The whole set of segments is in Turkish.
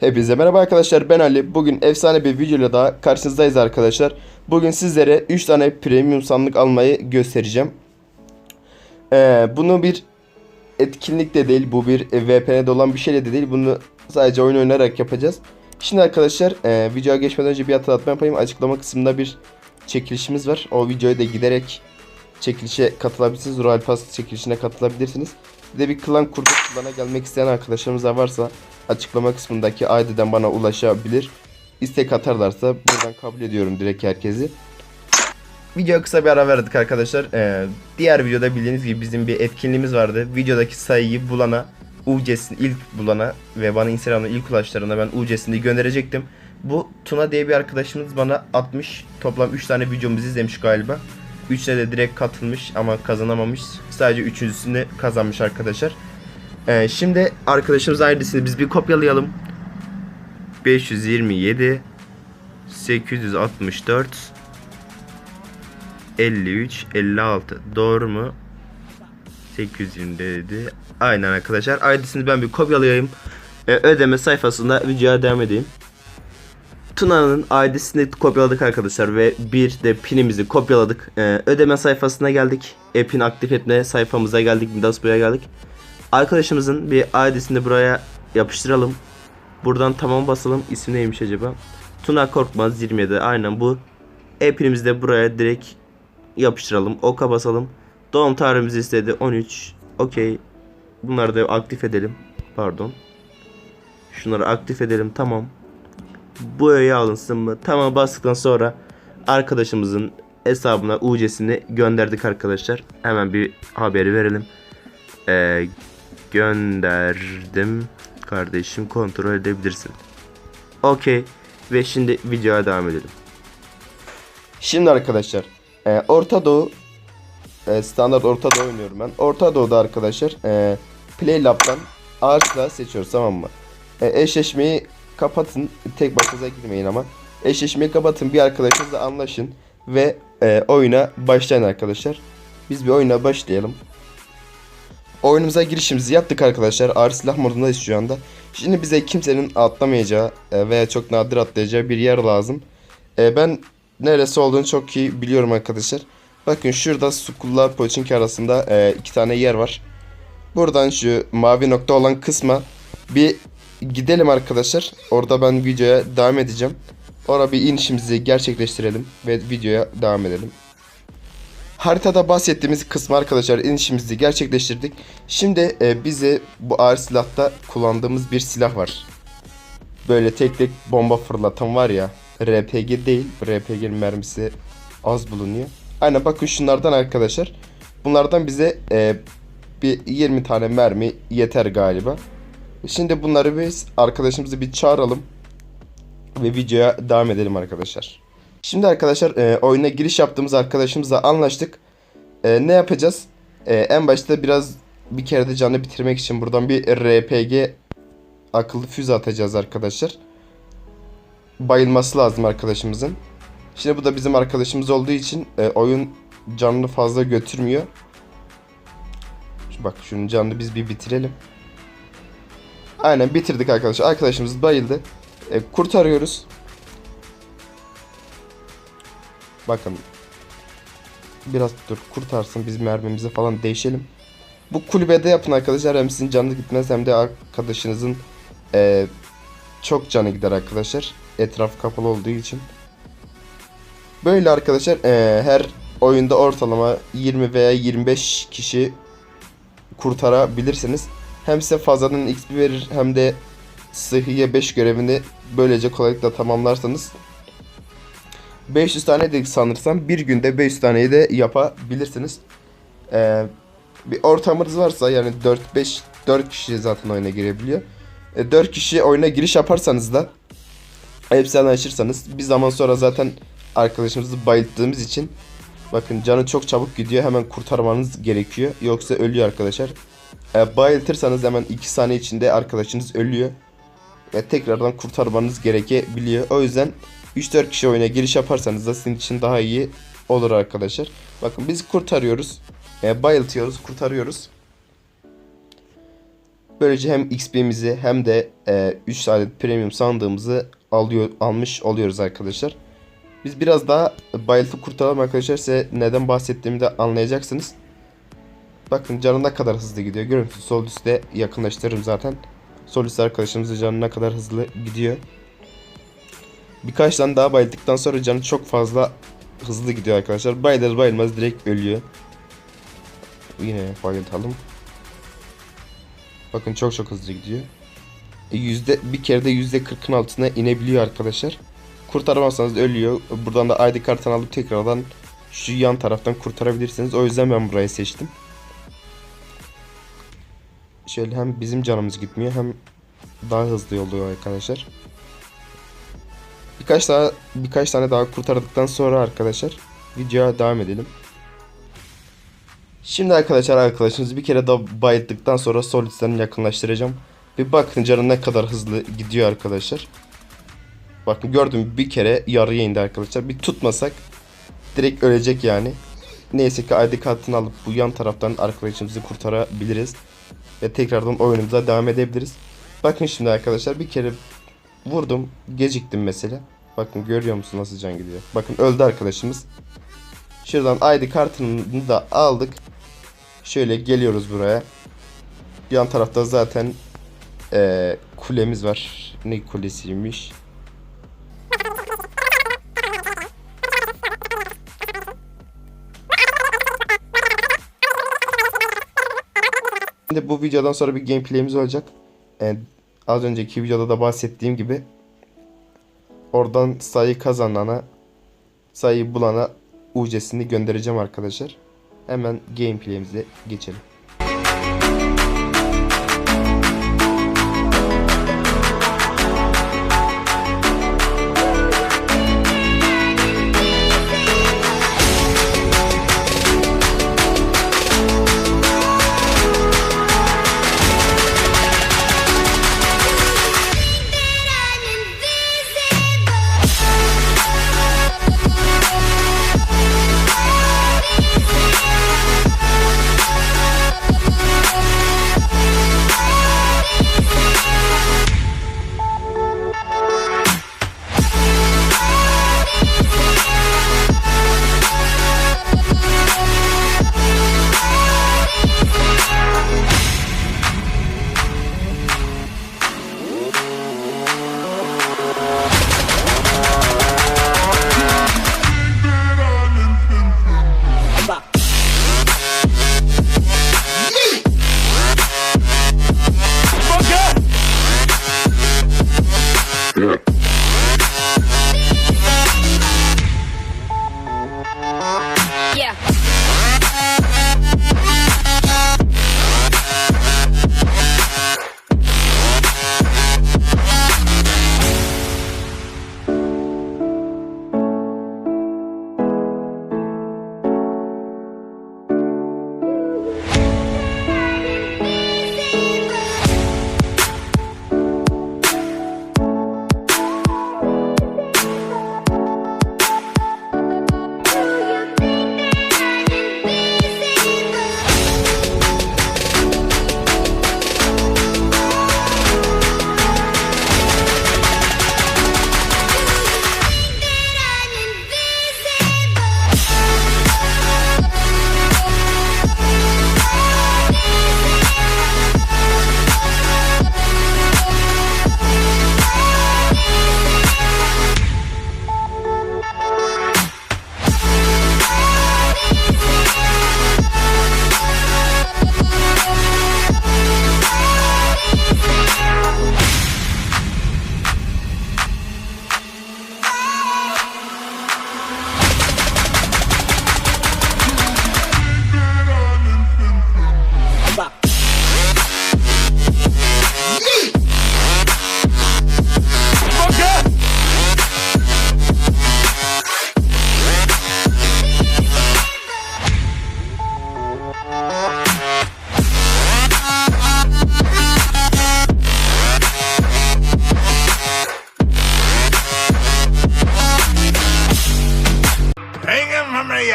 Hepinize merhaba arkadaşlar ben Ali. Bugün efsane bir videoyla daha karşınızdayız arkadaşlar. Bugün sizlere 3 tane premium sandık almayı göstereceğim. Ee, bunu bir etkinlik de değil, bu bir VPN'de olan bir şey de değil. Bunu sadece oyun oynayarak yapacağız. Şimdi arkadaşlar e, videoya geçmeden önce bir hatırlatma yapayım. Açıklama kısmında bir çekilişimiz var. O videoya da giderek çekilişe katılabilirsiniz. Royal Pass çekilişine katılabilirsiniz. Bir de bir klan kurduk. Klana gelmek isteyen arkadaşlarımız da varsa açıklama kısmındaki ID'den bana ulaşabilir. İstek atarlarsa buradan kabul ediyorum direkt herkesi. Videoya kısa bir ara verdik arkadaşlar. Ee, diğer videoda bildiğiniz gibi bizim bir etkinliğimiz vardı. Videodaki sayıyı bulana, UC'sini ilk bulana ve bana Instagram'da ilk ulaşlarına ben UC'sini gönderecektim. Bu Tuna diye bir arkadaşımız bana atmış. Toplam 3 tane videomuzu izlemiş galiba. 3'üne de direkt katılmış ama kazanamamış. Sadece üçüncüsünü kazanmış arkadaşlar. Ee, şimdi arkadaşımız ID'sini biz bir kopyalayalım. 527 864 53 56 doğru mu? 820 dedi. Aynen arkadaşlar. ID'sini ben bir kopyalayayım. Ee, ödeme sayfasında videoya devam edeyim. Tuna'nın ID'sini kopyaladık arkadaşlar ve bir de pinimizi kopyaladık. Ee, ödeme sayfasına geldik. App'in aktif etme sayfamıza geldik. Midas buraya geldik. Arkadaşımızın bir ID'sini buraya yapıştıralım. Buradan tamam basalım. İsmi neymiş acaba? Tuna Korkmaz 27. Aynen bu. App'imizi de buraya direkt yapıştıralım. Oka basalım. Doğum tarihimizi istedi 13. Okey. Bunları da aktif edelim. Pardon. Şunları aktif edelim. Tamam. Bu öğeye alınsın mı? Tamam bastıktan sonra arkadaşımızın hesabına UC'sini gönderdik arkadaşlar. Hemen bir haberi verelim. Ee, gönderdim. Kardeşim kontrol edebilirsin. Okey. Ve şimdi videoya devam edelim. Şimdi arkadaşlar e, Orta Doğu e, standart Orta Doğu oynuyorum ben. Orta Doğu'da arkadaşlar e, Play Lab'dan ağaçla seçiyoruz tamam mı? E, eşleşmeyi kapatın. Tek başınıza girmeyin ama. Eşleşmeyi kapatın. Bir arkadaşınızla anlaşın. Ve e, oyuna başlayın arkadaşlar. Biz bir oyuna başlayalım. Oyunumuza girişimizi yaptık arkadaşlar. Ağır silah modundayız şu anda. Şimdi bize kimsenin atlamayacağı e, veya çok nadir atlayacağı bir yer lazım. E, ben neresi olduğunu çok iyi biliyorum arkadaşlar. Bakın şurada Skull'la Pochinki arasında e, iki tane yer var. Buradan şu mavi nokta olan kısma bir gidelim arkadaşlar. Orada ben videoya devam edeceğim. Orada bir inişimizi gerçekleştirelim ve videoya devam edelim. Haritada bahsettiğimiz kısmı arkadaşlar inişimizi gerçekleştirdik. Şimdi e, bize bu ağır silahta kullandığımız bir silah var. Böyle tek tek bomba fırlatan var ya. RPG değil. RPG mermisi az bulunuyor. Aynen bakın şunlardan arkadaşlar. Bunlardan bize e, bir 20 tane mermi yeter galiba. Şimdi bunları biz arkadaşımızı bir çağıralım. Ve videoya devam edelim arkadaşlar. Şimdi arkadaşlar e, oyuna giriş yaptığımız arkadaşımızla anlaştık. E, ne yapacağız? E, en başta biraz bir kere de canı bitirmek için buradan bir RPG akıllı füze atacağız arkadaşlar. Bayılması lazım arkadaşımızın. Şimdi bu da bizim arkadaşımız olduğu için e, oyun canını fazla götürmüyor. Bak şunun canını biz bir bitirelim. Aynen bitirdik arkadaşlar. Arkadaşımız bayıldı. E, kurtarıyoruz. Bakın. Biraz dur kurtarsın biz mermimizi falan değişelim. Bu kulübede yapın arkadaşlar. Hem sizin canınız gitmez hem de arkadaşınızın e, çok canı gider arkadaşlar. Etraf kapalı olduğu için. Böyle arkadaşlar e, her oyunda ortalama 20 veya 25 kişi kurtarabilirsiniz. Hem size fazladan XP verir hem de sıhhiye 5 görevini böylece kolaylıkla tamamlarsanız 500 tane de sanırsam bir günde 500 taneyi de yapabilirsiniz. Ee, bir ortamınız varsa yani 4-5 4 kişi zaten oyuna girebiliyor. E, 4 kişi oyuna giriş yaparsanız da hepsi anlaşırsanız bir zaman sonra zaten arkadaşımızı bayılttığımız için bakın canı çok çabuk gidiyor hemen kurtarmanız gerekiyor yoksa ölüyor arkadaşlar. E, bayıltırsanız hemen 2 saniye içinde arkadaşınız ölüyor. Ve tekrardan kurtarmanız gerekebiliyor. O yüzden 3-4 kişi oyuna giriş yaparsanız da sizin için daha iyi olur arkadaşlar. Bakın biz kurtarıyoruz. E, bayıltıyoruz, kurtarıyoruz. Böylece hem XP'mizi hem de 3 adet premium sandığımızı alıyor almış oluyoruz arkadaşlar. Biz biraz daha bayıltıp kurtaralım arkadaşlar. Size neden bahsettiğimi de anlayacaksınız. Bakın canı ne kadar hızlı gidiyor. Görüyor? Sol üstte yakınlaştırırım zaten. Sol üstte arkadaşımızın canı ne kadar hızlı gidiyor. Birkaç tane daha bayıldıktan sonra canı çok fazla hızlı gidiyor arkadaşlar. Bayılır bayılmaz direkt ölüyor. Yine bayıltalım. Bakın çok çok hızlı gidiyor. E, Yüzde, bir kere de yüzde kırkın altına inebiliyor arkadaşlar. Kurtaramazsanız ölüyor. Buradan da ID kartını alıp tekrardan şu yan taraftan kurtarabilirsiniz. O yüzden ben burayı seçtim. Şöyle hem bizim canımız gitmiyor hem daha hızlı oluyor arkadaşlar. Birkaç daha birkaç tane daha kurtardıktan sonra arkadaşlar videoya devam edelim. Şimdi arkadaşlar arkadaşınızı bir kere daha bayılttıktan sonra solistlerini yakınlaştıracağım. Bir bakın canı ne kadar hızlı gidiyor arkadaşlar. Bakın gördüm bir kere yarıya indi arkadaşlar. Bir tutmasak direkt ölecek yani. Neyse ki ID kartını alıp bu yan taraftan arkadaşımızı kurtarabiliriz. Ve tekrardan oyunumuza devam edebiliriz. Bakın şimdi arkadaşlar bir kere vurdum. Geciktim mesela. Bakın görüyor musun nasıl can gidiyor. Bakın öldü arkadaşımız. Şuradan ID kartını da aldık. Şöyle geliyoruz buraya. Yan tarafta zaten eee, kulemiz var. Ne kulesiymiş? Şimdi bu videodan sonra bir gameplay'imiz olacak. Ee, az önceki videoda da bahsettiğim gibi oradan sayı kazanana sayı bulana UC'sini göndereceğim arkadaşlar. Hemen gameplay'imize geçelim.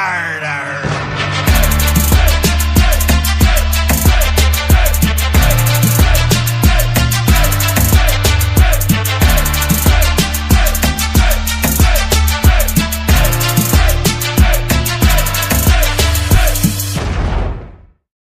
murder.